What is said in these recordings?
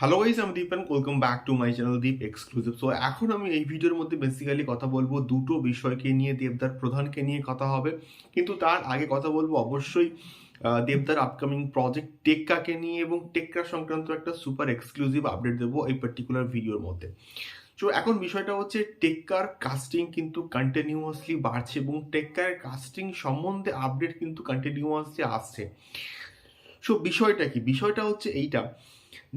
Hello guys আমি Deep and welcome back to my channel Deep exclusive so এখন আমি এই ভিডিওর মধ্যে বেসিক্যালি কথা বলব দুটো বিষয়কে নিয়ে, দেবদার প্রধানকে নিয়ে কথা হবে। কিন্তু তার আগে কথা বলব অবশ্যই দেবদার আপকামিং প্রজেক্ট টেক্কাকে নিয়ে এবং টেক্কা সংক্রান্ত একটা সুপার এক্সক্লুসিভ আপডেট দেবো এই পার্টিকুলার ভিডিওর মধ্যে। তো এখন বিষয়টা হচ্ছে টেক্কার কাস্টিং কিন্তু কন্টিনিউয়াসলি বাড়ছে এবং টেক্কার কাস্টিং সম্বন্ধে আপডেট কিন্তু কন্টিনিউয়াসলি আসছে। সো বিষয়টা কি? বিষয়টা হচ্ছে এইটা।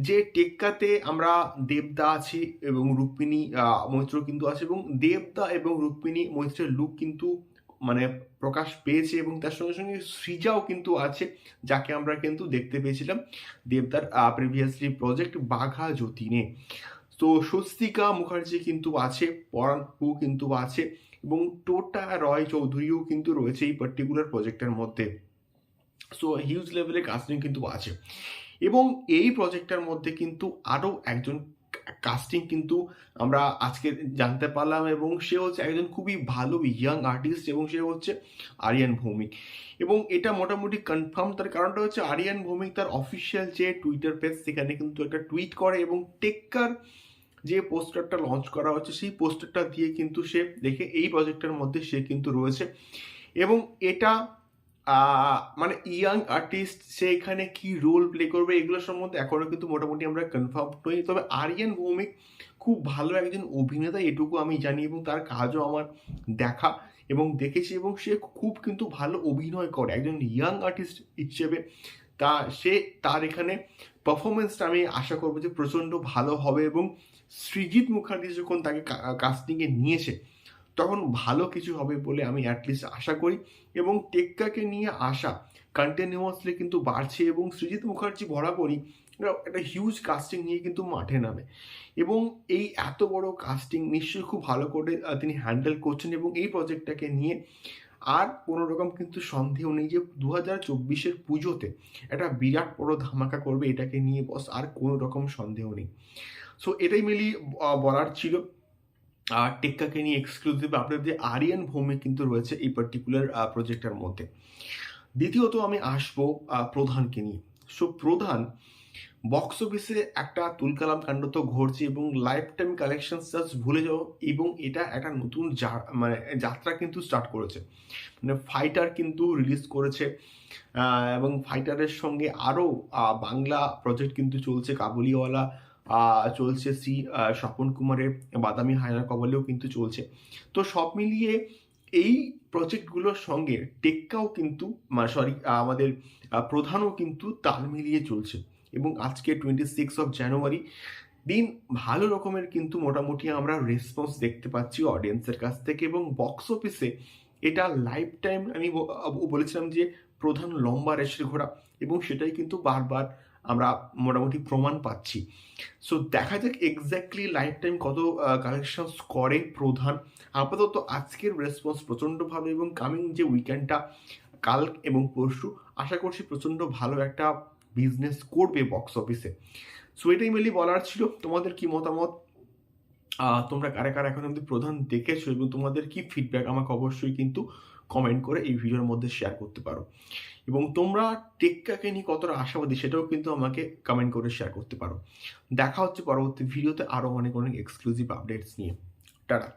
যে টেক্কাতে আমরা দেবদা আছি এবং রুক্মিণী মৈত্র কিন্তু আছে এবং দেবদা এবং রুক্মিণী মৈত্রের লুক কিন্তু মানে প্রকাশ পেয়েছে এবং তার সঙ্গে সঙ্গে সৃজাও কিন্তু আছে, যাকে আমরা কিন্তু দেখতে পেয়েছিলাম দেবদার প্রিভিয়াসলি প্রজেক্ট বাঘা যতীনে। তো স্বস্তিকা মুখার্জি কিন্তু আছে পরাণ হু কিন্তু আছে এবং টোটা রয় চৌধুরীও কিন্তু রয়েছে এই পার্টিকুলার প্রজেক্টের মধ্যে। সো হিউজ লেভেলের কাস্টিং কিন্তু আছে। এবং এই প্রজেক্টটার মধ্যে কিন্তু আরও একজন কাস্টিং কিন্তু আমরা আজকে জানতে পারলাম এবং সে হচ্ছে একজন খুবই ভালো ইয়াং আর্টিস্ট এবং সে হচ্ছে আরিয়ান ভৌমিক। এবং এটা মোটামুটি কনফার্ম তার কারণটা হচ্ছে আরিয়ান ভৌমিক তার অফিসিয়াল যে টুইটার পেজ সেখানে কিন্তু একটা টুইট করে এবং টেক্কার যে পোস্টারটা লঞ্চ করা হচ্ছে সেই পোস্টারটা দিয়ে কিন্তু সে দেখে এই প্রজেক্টের মধ্যে সে কিন্তু রয়েছে। এবং এটা মানে ইয়াং আর্টিস্ট সে এখানে কি রোল প্লে করবে এগুলো সম্বন্ধে এখনও কিন্তু মোটামুটি আমরা কনফার্ম নই। তবে আরিয়ান ভৌমিক খুব ভালো একজন অভিনেতা, এটুকু আমি জানি এবং তার কাজও আমার দেখা এবং দেখেছি এবং সে খুব কিন্তু ভালো অভিনয় করে। একজন ইয়াং আর্টিস্ট হিসেবে তা, সে তার এখানে পারফরমেন্সটা আমি আশা করব যে প্রচণ্ড ভালো হবে এবং সৃজিৎ মুখার্জি যখন তাকে কাস্টিংয়ে নিয়েছে তখন ভালো কিছু হবে বলে আমি অ্যাটলিস্ট আশা করি। এবং টেক্কাকে নিয়ে আসা কন্টিনিউয়াসলি কিন্তু বাড়ছে এবং সৃজিৎ মুখার্জি বরাবরই একটা- একটা হিউজ কাস্টিং নিয়ে কিন্তু মাঠে নামে। এবং এই এত বড় কাস্টিং নিশ্চয়ই খুব ভালো করে তিনি হ্যান্ডেল করছেন এবং এই প্রজেক্টটাকে নিয়ে আর কোনো রকম কিন্তু সন্দেহ নেই যে দু হাজার চব্বিশের পুজোতে একটা বিরাট বড় ধামাকা করবে এটাকে নিয়ে বস আর কোনো রকম সন্দেহ নেই। সো এটাই মিলিয়ে বলার ছিল। আর টেক্কাকে নিয়ে এক্সক্লুসিভ আপনার যে আরিয়ান ভৌমিক কিন্তু রয়েছে এই পার্টিকুলার প্রজেক্টের মধ্যে। দ্বিতীয়ত আমি আসব প্রধানকে নিয়ে। সো প্রধান বক্স অফিসে একটা তুলকালাম কাণ্ড তো ঘটছে এবং লাইফ টাইম কালেকশন জাস্ট ভুলে যাও এবং এটা একটা নতুন মানে যাত্রা কিন্তু স্টার্ট করেছে। মানে ফাইটার কিন্তু রিলিজ করেছে এবং ফাইটারের সঙ্গে আরও বাংলা প্রজেক্ট কিন্তু চলছে, কাবুলিওয়ালা চলছে সি স্বপন কুমারের বাদামি হায়নার কবলেও কিন্তু চলছে। তো সব মিলিয়ে এই প্রজেক্টগুলোর সঙ্গে টেক্কাও কিন্তু সরি আমাদের প্রধানও কিন্তু তাল মিলিয়ে চলছে। এবং আজকে টোয়েন্টি সিক্স অফ জানুয়ারি দিন ভালো রকমের কিন্তু মোটামুটি আমরা রেসপন্স দেখতে পাচ্ছি অডিয়েন্সের কাছ থেকে এবং বক্স অফিসে এটা লাইফ টাইম আমি বলেছিলাম যে প্রধান লম্বা রেসের ঘোড়া এবং সেটাই কিন্তু বারবার আমরা মোটামুটি প্রমাণ পাচ্ছি। সো দেখা যাক এক্স্যাক্টলি লাইফ টাইম কত কালেকশনস করে প্রধান। আপাতত আজকের রেসপন্স প্রচণ্ড ভালো এবং কামিং যে উইকেন্ডটা কাল এবং পরশু, আশা করছি প্রচণ্ড ভালো একটা বিজনেস করবে বক্স অফিসে সো এটাই মেলি বলার ছিল। তোমাদের কি মতামত? তোমরা কারা কারা এখন অব্দি প্রধান দেখেছ এবং তোমাদের কি ফিডব্যাক আমাকে অবশ্যই কিন্তু কমেন্ট করে এই ভিডিওর মধ্যে শেয়ার করতে পারো। এবং তোমরা টেক্কাকে নিয়ে কতটা আশাবাদী সেটাও কিন্তু আমাকে কমেন্ট করে শেয়ার করতে পারো। দেখা হচ্ছে পরবর্তী ভিডিওতে আরও অনেক অনেক এক্সক্লুসিভ আপডেটস নিয়ে। টাটা।